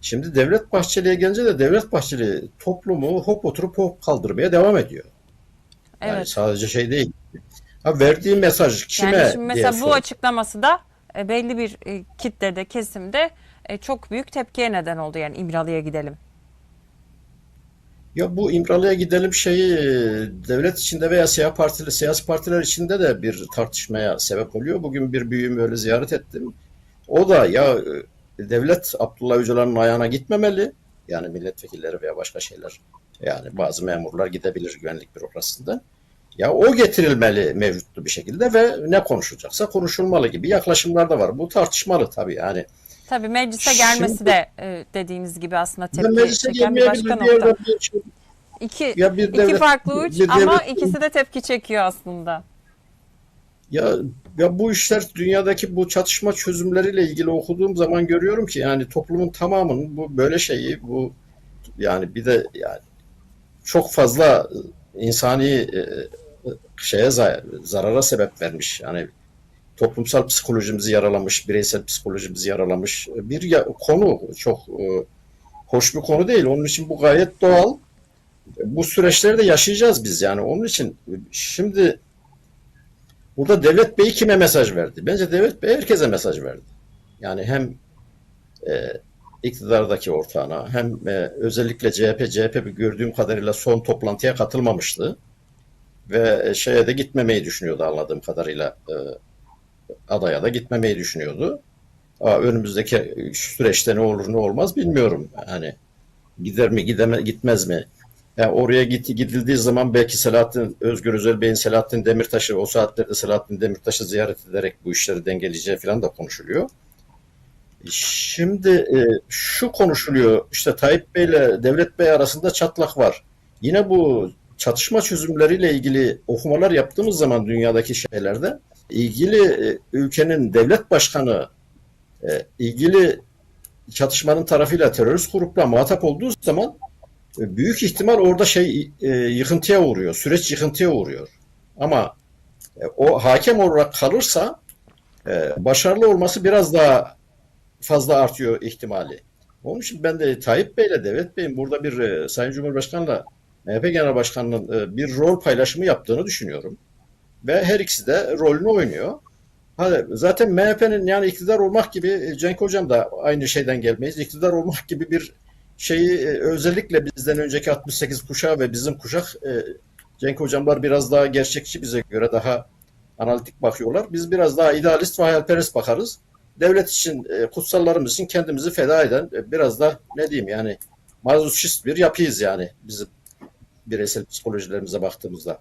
Şimdi Devlet Bahçeli'ye gelince de Devlet Bahçeli toplumu hop oturup hop kaldırmaya devam ediyor. Yani Evet. sadece şey değil. Ha, verdiği mesaj kime Yani şimdi mesela diye bu açıklaması da e, belli bir e, kitlede, kesimde e, çok büyük tepkiye neden oldu. Yani İmralı'ya gidelim. Ya bu İmralı'ya gidelim şeyi devlet içinde veya siyasi partili siyasi partiler içinde de bir tartışmaya sebep oluyor. Bugün bir büyüğümü öyle ziyaret ettim. O da ya devlet Abdullah Öcalan'ın ayağına gitmemeli. Yani milletvekilleri veya başka şeyler. Yani bazı memurlar gidebilir güvenlik bürokrasisinde. Ya o getirilmeli mevcutlu bir şekilde ve ne konuşulacaksa konuşulmalı gibi yaklaşımlar da var. Bu tartışmalı tabii yani. Tabii meclise Şimdi- gelmesi de e, dediğiniz gibi aslında tepki meclise çeken bir başka nokta. bir şey- İki, Ya bir iki devlet- farklı uç ama devlet- ikisi de tepki çekiyor aslında. Ya ya bu işler dünyadaki bu çatışma çözümleriyle ilgili okuduğum zaman görüyorum ki yani toplumun tamamının bu böyle şeyi bu yani bir de yani çok fazla insani e, şeye za- zarara sebep vermiş. Yani toplumsal psikolojimizi yaralamış, bireysel psikolojimizi yaralamış bir ya- konu çok e, hoş bir konu değil. Onun için bu gayet doğal. Bu süreçleri de yaşayacağız biz yani. Onun için şimdi Burada Devlet Bey kime mesaj verdi? Bence Devlet Bey herkese mesaj verdi. Yani hem e, iktidardaki ortağına hem e, özellikle CHP, CHP gördüğüm kadarıyla son toplantıya katılmamıştı. Ve e, şeye de gitmemeyi düşünüyordu anladığım kadarıyla. E, adaya da gitmemeyi düşünüyordu. Aa, önümüzdeki süreçte ne olur ne olmaz bilmiyorum. Hani gider mi gideme, gitmez mi? Yani oraya gitti gidildiği zaman belki Selahattin Özgür Özel Bey'in Selahattin Demirtaş'ı o saatlerde Selahattin Demirtaş'ı ziyaret ederek bu işleri dengeleyeceği falan da konuşuluyor. Şimdi e, şu konuşuluyor işte Tayyip Bey ile Devlet Bey arasında çatlak var. Yine bu çatışma çözümleriyle ilgili okumalar yaptığımız zaman dünyadaki şeylerde ilgili e, ülkenin devlet başkanı e, ilgili çatışmanın tarafıyla terörist grupla muhatap olduğu zaman büyük ihtimal orada şey e, yıkıntıya uğruyor. Süreç yıkıntıya uğruyor. Ama e, o hakem olarak kalırsa e, başarılı olması biraz daha fazla artıyor ihtimali. Onun için ben de Tayyip Bey'le Devlet Bey'in burada bir e, Sayın Cumhurbaşkanı'la MHP Genel Başkanı'nın e, bir rol paylaşımı yaptığını düşünüyorum. Ve her ikisi de rolünü oynuyor. Hadi, zaten MHP'nin yani iktidar olmak gibi e, Cenk Hocam da aynı şeyden gelmeyiz. İktidar olmak gibi bir şeyi e, özellikle bizden önceki 68 kuşağı ve bizim kuşak e, Cenk hocamlar biraz daha gerçekçi bize göre daha analitik bakıyorlar. Biz biraz daha idealist ve hayalperest bakarız. Devlet için, e, kutsallarımız için kendimizi feda eden e, biraz da ne diyeyim yani mazoşist bir yapıyız yani bizim bireysel psikolojilerimize baktığımızda.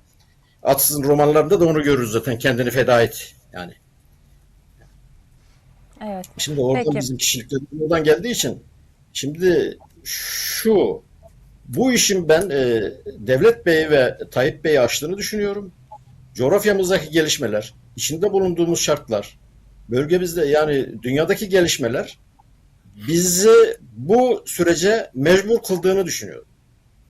Atsız'ın romanlarında da onu görürüz zaten kendini feda et yani. Evet. Şimdi oradan Peki. bizim kişiliklerimiz oradan geldiği için şimdi şu bu işin ben e, Devlet Bey ve Tayyip Bey'i açtığını düşünüyorum. Coğrafyamızdaki gelişmeler, içinde bulunduğumuz şartlar, bölgemizde yani dünyadaki gelişmeler bizi bu sürece mecbur kıldığını düşünüyorum.